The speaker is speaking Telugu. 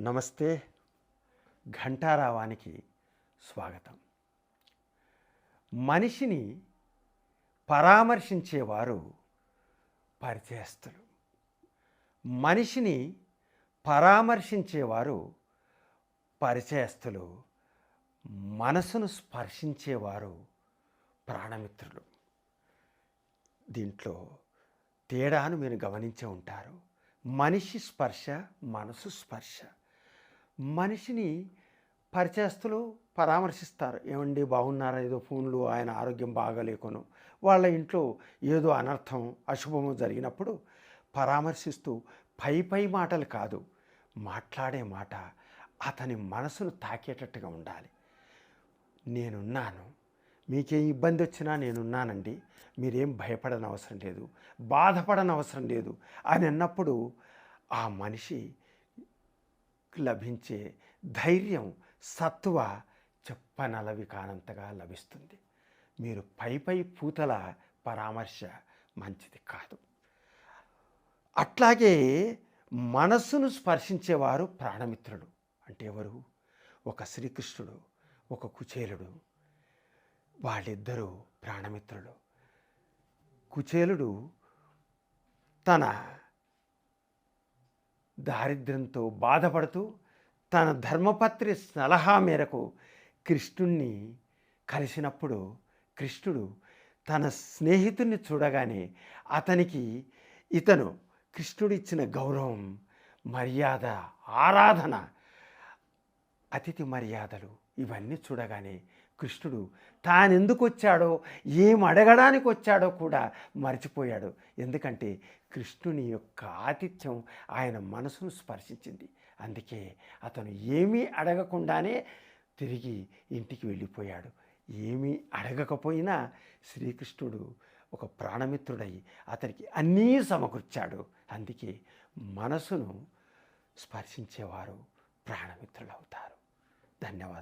నమస్తే ఘంటారావానికి స్వాగతం. మనిషిని పరామర్శించేవారు పరిచయస్తులు. మనిషిని పరామర్శించేవారు పరిచయస్తులు. మనసును స్పర్శించేవారు ప్రాణమిత్రులు. దీంట్లో తేడాను మీరు గమనించే ఉంటారు. మనిషి స్పర్శ మనసు స్పర్శ. మనిషిని పరిచయస్తులు పరామర్శిస్తారు. ఏమండి బాగున్నారా? ఏదో ఫోన్లు ఆయన ఆరోగ్యం బాగాలేకును. వాళ్ళ ఇంట్లో ఏదో అనర్థం అశుభము జరిగినప్పుడు పరామర్శిస్తూ పై పై మాటలు కాదు మాట్లాడే మాట అతని మనసును తాకేటట్టుగా ఉండాలి. నేనున్నాను. మీకేం ఇబ్బంది వచ్చినా నేనున్నానండి. మీరేం భయపడనవసరం లేదు. బాధపడనవసరం లేదు. అని అన్నప్పుడు ఆ మనిషి లభించే ధైర్యం సత్వ చెప్పనలవి కానంతగా లభిస్తుంది. మీరు పై పై పూతల పరామర్శ మంచిది కాదు. అట్లాగే మనస్సును స్పర్శించేవారు ప్రాణమిత్రులు. అంటే ఎవరు? ఒక శ్రీకృష్ణుడు ఒక కుచేలుడు. వాళ్ళిద్దరూ ప్రాణమిత్రులు. కుచేలుడు తన దారిద్ర్యంతో బాధపడుతూ తన ధర్మపత్రి సలహా మేరకు కృష్ణుణ్ణి కలిసినప్పుడు కృష్ణుడు తన స్నేహితుడిని చూడగానే అతనికి ఇతను కృష్ణుడిచ్చిన గౌరవం మర్యాద ఆరాధన అతిథి మర్యాదలు ఇవన్నీ చూడగానే కృష్ణుడు తానెందుకు వచ్చాడో ఏం అడగడానికి వచ్చాడో కూడా మర్చిపోయాడు. ఎందుకంటే కృష్ణుని యొక్క ఆతిథ్యం ఆయన మనసును స్పర్శించింది. అందుకే అతను ఏమీ అడగకుండానే తిరిగి ఇంటికి వెళ్ళిపోయాడు. ఏమీ అడగకపోయినా శ్రీకృష్ణుడు ఒక ప్రాణమిత్రుడై అతనికి అన్నీ సమకూర్చాడు. అందుకే మనసును స్పర్శించేవారు ప్రాణమిత్రులవుతారు. धन्यवाद